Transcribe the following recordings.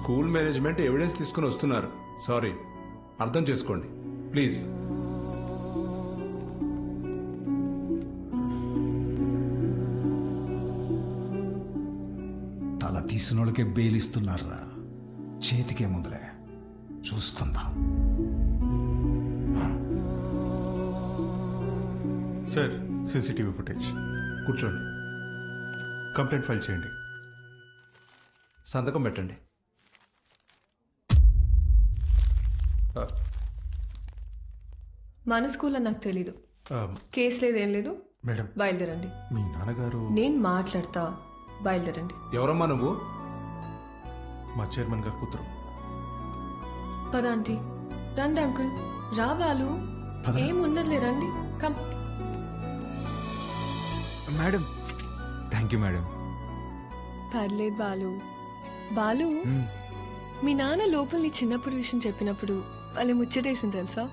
School management evidence తీసుకుని వస్తున్నారు. Sorry అర్థం చేసుకోండి. ప్లీజ్. తల తీసినోళ్ళకే బెయిలిస్తున్నారా చేతికే ముందులే. చూసుకుందాం. Sir CCTV footage. కూర్చోండి. కంప్లైంట్ ఫైల్ చేయండి. సంతకం పెట్టండి. మన స్కూల్ అని నాకు తెలీదు. కేసు లేదు ఏం లేదు. మేడం. బయలుదేరండి. మీ నాన్నగారు నేను మాట్లాడతా. బయలుదేరండి. ఎవరమ్మా నువ్వు? మా చైర్మన్ గారు కూతురు. పద ఆంటీ. రండి అంకుల్. రా బాలు. ఏం ఉన్నదిలే రండి. Come. Madam. Thank you madam. పర్లేదు బాలు. బాలు మీ నాన్న లోపల నీ చిన్నప్పుడు విషయం చెప్పినప్పుడు వాళ్ళు ముచ్చటేసింది తెలుసా?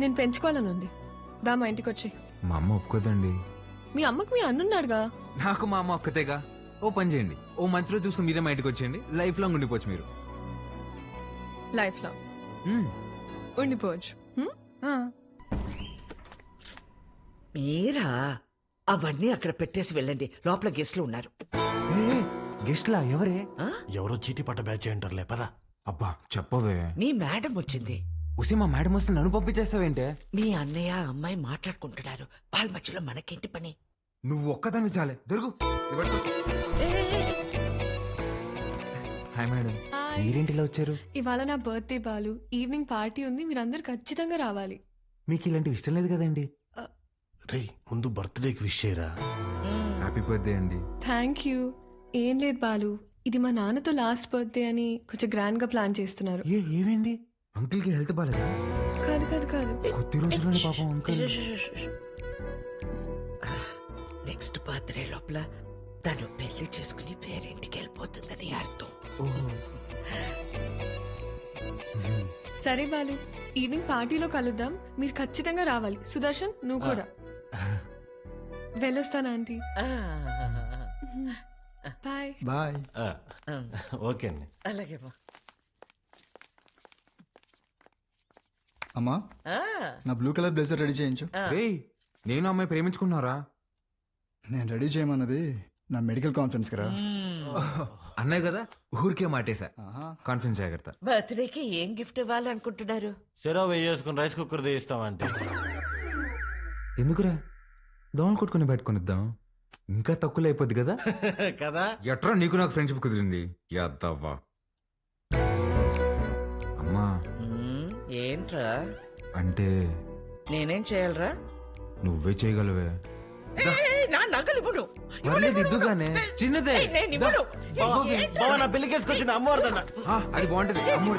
నేను పెంచుకోవాలని ఉంది. దా మా ఇంటికి వచ్చి మా అమ్మ ఒప్పుకోదండి. మీ అమ్మకు మీ అన్నున్నాడుగా? నాకు మా అమ్మ ఒక్కతేగా. ఓ పని చేయండి. ఓ మంచి రోజు చూసుకుని మీరే మా ఇంటికి వచ్చేయండి. లైఫ్ లాంగ్ ఉండిపోవచ్చు మీరు. లైఫ్లో మ్మ్. ఉండిపోవచ్చు. హ్మ్? మీరా? అవన్నీ అక్కడ పెట్టేసి వెళ్ళండి. లోపల గెస్ట్లు ఉన్నారు. ఏ, గెస్ట్లా? ఎవరే? ఎవరో చీటీ పట్ట బ్యాచ్ అంటారులే పదా. అబ్బా చెప్పవే. మీ మేడం వచ్చింది. ఉసి మా మేడం వస్తే నన్ను పంపించేస్తావేంటే? మీ అన్నయ్య అమ్మాయి మాట్లాడుకుంటున్నారు. వాళ్ళ మధ్యలో మనకేంటి పని? నువ్వు ఒక్కదాన్ని చాలే. దొరుకు. Hi madam hi. మీరేంటి ఇలా వచ్చారు? ఇవాళ నా బర్త్డే బాలు. ఈవినింగ్ పార్టీ ఉంది. మీరందరు ఖచ్చితంగా రావాలి. మీకు ఇలాంటివి ఇష్టం లేదు కదండి? రే ముందు బర్త్డేకి విష్ చేయరా? హ్యాపీ బర్త్డే అండి. థ్యాంక్ యూ ఏం లేదు బాలు. ఇది మా నాన్నతో లాస్ట్ బర్త్డే అని కొంచెం గ్రాండ్గా ప్లాన్ చేస్తున్నారు. ఏ ఏమైంది? అంకుల్కి హెల్త్ బాగాలేదా కాదు కాదు కాదు. కొద్ది రోజుల్లోనే పాపం అంకుల్. నెక్స్ట్ బర్త్డే లోపల తను పెళ్ళి చేసుకుని పేరింటికి వెళ్ళిపోతుందని అర్థం. సరే బాలు ఈవినింగ్ పార్టీలో కలుద్దాం. మీరు ఖచ్చితంగా రావాలి. సుదర్శన్ నువ్వు కూడా. వెళ్ళొస్తానా ఆంటీ? బాయ్ బాయ్ ఓకే అండి. అలాగే బా. అమ్మా? నా బ్లూ కలర్ బ్లేజర్ రెడీ చేయించు. రేయ్ నేను అమ్మాయి ప్రేమించుకున్నారా? నేను రెడీ చేయమన్నది నా మెడికల్ కాన్ఫరెన్స్ కదా అన్నాయి కదా ఊరికే మాటేశా. ఆహా. కాన్ఫిడెన్స్ జాగ్రత్త. బర్త్డేకి ఏం గిఫ్ట్ ఇవ్వాలనుకుంటున్నారు? సెరో వేసుకుని రైస్ కుక్కర్ తీస్తామంటే ఎందుకురా? దోమలు కొట్టుకుని పెట్టుకునిద్దాం ఇంకా తక్కువ అయిపోద్ది కదా? కదా? ఎట్రా నీకు నాకు ఫ్రెండ్షిప్ కుదిరింది? యాదవ్వా అమ్మా. మ్మ్, ఏంట్రా? అంటే? నేనేం చేయాలరా? నువ్వే చేయగలవే. నా నగలు ఇవ్వను. పర్లేదు ఇద్దుగానే చిన్నదే. నేను ఇవ్వను? బావ నా పెళ్ళికి వేసుకొచ్చిన అమ్మవారిదన్న. ఆ, అది బాగుంటది. అమ్మూరి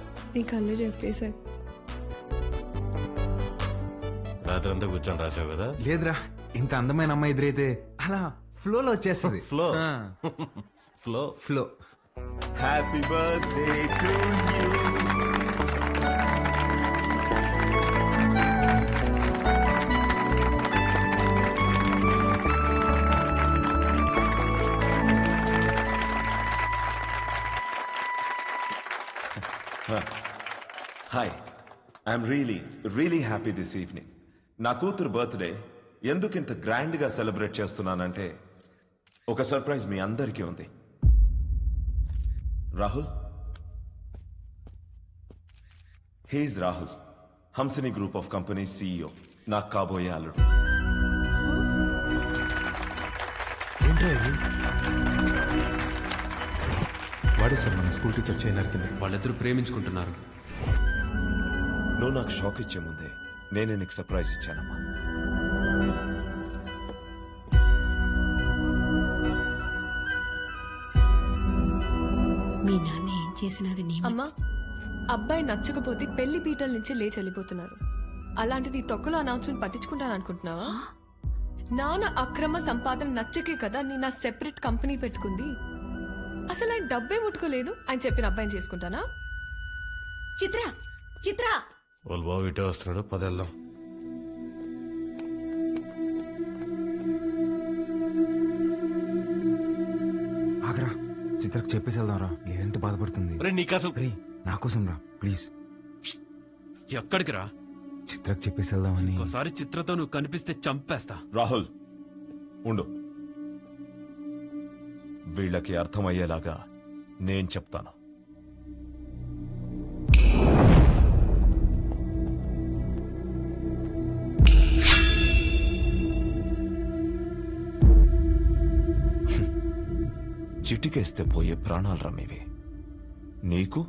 నీ కళ్ళు చెప్పేశారు. రాత్రి అంతా కూర్చొని రాసావు కదా? లేదురా ఇంత అందమైన అమ్మాయి ఎదురైతే అలా ఫ్లోలో వచ్చేస్తుంది Flow. ఆ, flow? Flow. Happy birthday to you I'm really really happy this evening నా కూతురు బర్త్డే ఎందుకు ఇంత గ్రాండ్గా సెలబ్రేట్ చేస్తున్నానంటే ఒక సర్ప్రైజ్ మీ అందరికీ ఉంది. Rahul? He's Rahul Hamsini group of company CEO నాకు కాబోయే అల్లుడు. వాడే సార్ మన స్కూల్ టీచర్ చేయి నరికింది వాళ్ళిద్దరూ ప్రేమించుకుంటున్నారు. నువ్వు నాకు షాక్ ఇచ్చే ముందే నేనే నీకు సర్ప్రైజ్ ఇచ్చానమ్మా. మీ నాన్న ఏం చేసినది నీ అమ్మా అబ్బాయి నచ్చకపోతే పెళ్ళి పీటల నుంచి లేచి వెళ్ళిపోతున్నారు. అలాంటిది తొక్కలో అనౌన్స్మెంట్ పట్టించుకుంటాను అనుకుంటున్నావా? నాన్న అక్రమ సంపాదన నచ్చకే కదా నేను నా సెపరేట్ కంపెనీ పెట్టుకుంది. అసలు ఆయన డబ్బే ముట్టుకోలేదు ఆయన చెప్పిన అబ్బాయిని చేసుకుంటానా? చిత్ర చిత్ర! వాళ్ళు బాబు ఇటే వస్తున్నాడు. పదేళ్దాం ఆగరా. చిత్రకు చెప్పేసి వెళ్దాంరా లేదంటే బాధపడుతుంది? రే నీకు అసలు రే నా కోసం రా ప్లీజ్. ఎక్కడికి రా? చిత్రకు చెప్పేసి వెళ్దామని ఒకసారి చిత్రతో నువ్వు కనిపిస్తే చంపేస్తా. రాహుల్ ఉండు. వీళ్ళకి అర్థమయ్యేలాగా నేను చెప్తాను. చిటికేస్తే పోయే ప్రాణాలు రమ్మేవి నీకు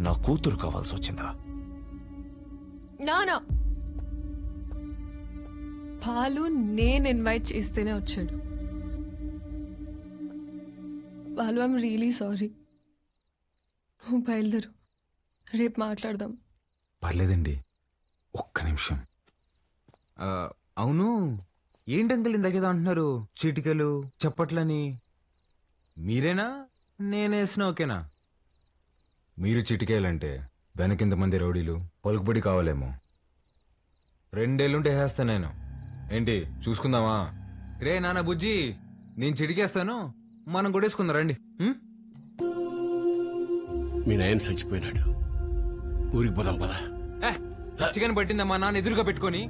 నా కూతురు కావాల్సి వచ్చిందా? నానా! పాలు నేను ఇన్వైట్ చేస్తేనే వచ్చాడు. పాలు ఐమ్ రియలీ సారీ నువ్వు బయలుదేరు. రేపు మాట్లాడదాం. పర్లేదండి. ఒక్క నిమిషం. ఆ, అవును. ఏంటి అంకుల్ ఇందాకేదో అంటున్నారు? చీటికలు చప్పట్లని? మీరేనా? నేనేసిన ఓకేనా మీరు చిటికేయాలంటే వెనకింత మంది రౌడీలు పలుకుబడి కావాలేమో. రెండేళ్ళుంటే వేస్తా నేను. ఏంటి చూసుకుందామా? రే నాన్న బుజ్జి నేను చిటికేస్తాను. మనం కొడేసుకుందాం రండి. ఉం? మీ నాయన చచ్చిపోయినాడు. ఊరికి పోదాం పదా. ఏ, రచ్చిగాని పట్టిందమ్మా నాన్న ఎదురుగా పెట్టుకొని.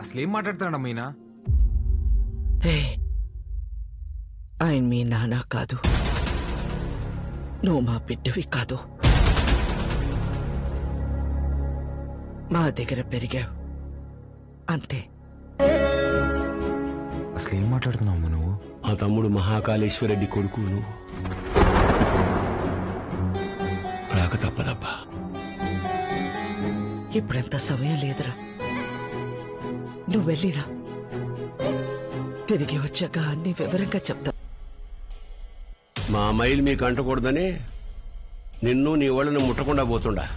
అసలేం మాట్లాడుతున్నాడమ్మా ఈయన? ఆయన మీ నాన్న కాదు. నువ్వు మా బిడ్డవి కాదు. మా దగ్గర పెరిగావు. అంతే. అసలేం మాట్లాడుతున్నావు నువ్వు? మా తమ్ముడు మహాకాళేశ్వరరెడ్డి కొడుకు నువ్వు రాక తప్పదబ్బా. ఇప్పుడంత సమయం లేదురా. నువ్వు వెళ్ళిరా. తిరిగి వచ్చాక అన్ని వివరంగా చెప్తా. మా మైలు మీకు అంటకూడదని నిన్ను నీ వాళ్ళని ముట్టకుండా పోతుండా.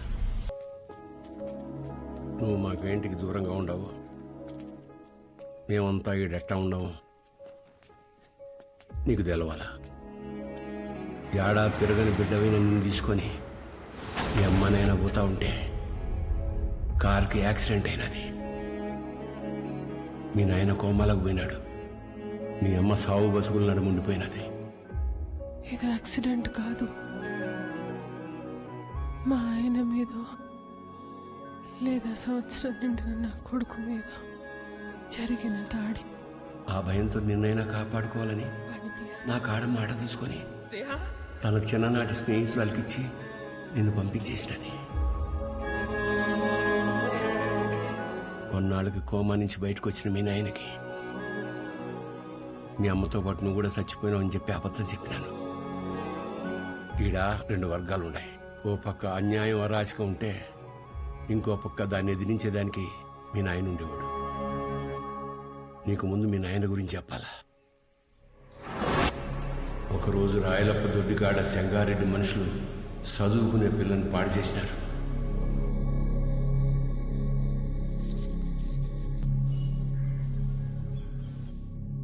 నువ్వు మాకేంటికి దూరంగా ఉండవు. మేమంతా ఈడెట్టా ఉండవు నీకు తెలవాలా. ఏడాది తిరగని బిడ్డవి నిన్ను తీసుకొని మీ పోతా ఉంటే కారుకి యాక్సిడెంట్ అయినది. మీ నాయన కోమాలకు పోయినాడు. మీ అమ్మ సావు బతుకులు నడుముండిపోయినది ఇది యాక్సిడెంట్ కాదు. మా ఆయన మీద లేదా సంవత్సరం నిండిన నా కొడుకు మీద జరిగిన దాడి. ఆ భయంతో నిన్నైనా కాపాడుకోవాలని నా కాడ మాట తీసుకొని తన చిన్ననాటి స్నేహితురాలకిచ్చి నిన్ను పంపించేసినది. కొన్నాళ్ళకి కోమా నుంచి బయటకు వచ్చిన మీ నాయనకి. మీ అమ్మతో పాటు నువ్వు కూడా చచ్చిపోయినావు అని చెప్పి అబద్ధం చెప్పినాను. ఈడ రెండు వర్గాలు ఉన్నాయి ఓ పక్క అన్యాయం అరాచకం ఉంటే ఇంకో పక్క దాన్ని ఎదిరించేదానికి మీ నాయన ఉండేవాడు. నీకు ముందు మీ నాయన గురించి చెప్పాలా? ఒకరోజు రాయలప్ప దొడ్డికాడ సెంగారెడ్డి మనుషులు చదువుకునే పిల్లని పాడు చేసినారు.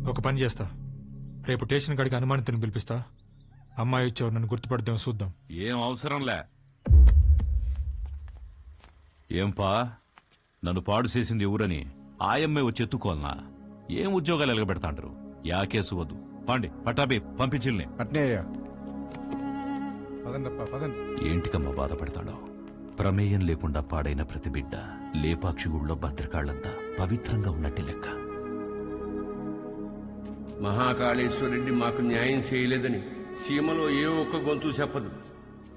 ఒక పని చేస్తా. రేపు స్టేషన్ కాడికి అనుమానితుని పిలిపిస్తా. అమ్మాయి వచ్చావు నన్ను గుర్తుపడదాం చూద్దాం. ఏం అవసరంలే. ఏంపా? నన్ను పాడు చేసింది ఎవరని? ఆయమ్మే వచ్చి ఎత్తుకోవాలనా? ఏం ఉద్యోగాలు ఎలగబెడతాంటారు యా కేసు వద్దు. పాండి పట్టాబి పంపించిల్ని. పదండప్ప పదండి. ఏంటికమ్మా బాధపడతాడో? ప్రమేయం లేకుండా పాడైన ప్రతి బిడ్డ లేపాక్షి గుళ్ళో భద్రకాళ్ళంతా పవిత్రంగా ఉన్నట్టే లెక్క. మహాకాళేశ్వరుడి మాకు న్యాయం చేయలేదని సీమలో ఏ ఒక్క గొంతు చెప్పదు.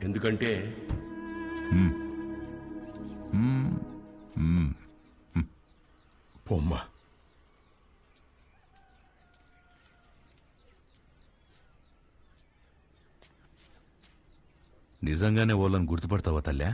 ఎందుకంటే పొమ్మ నిజంగానే వాళ్ళని గుర్తుపడతావా తల్లా?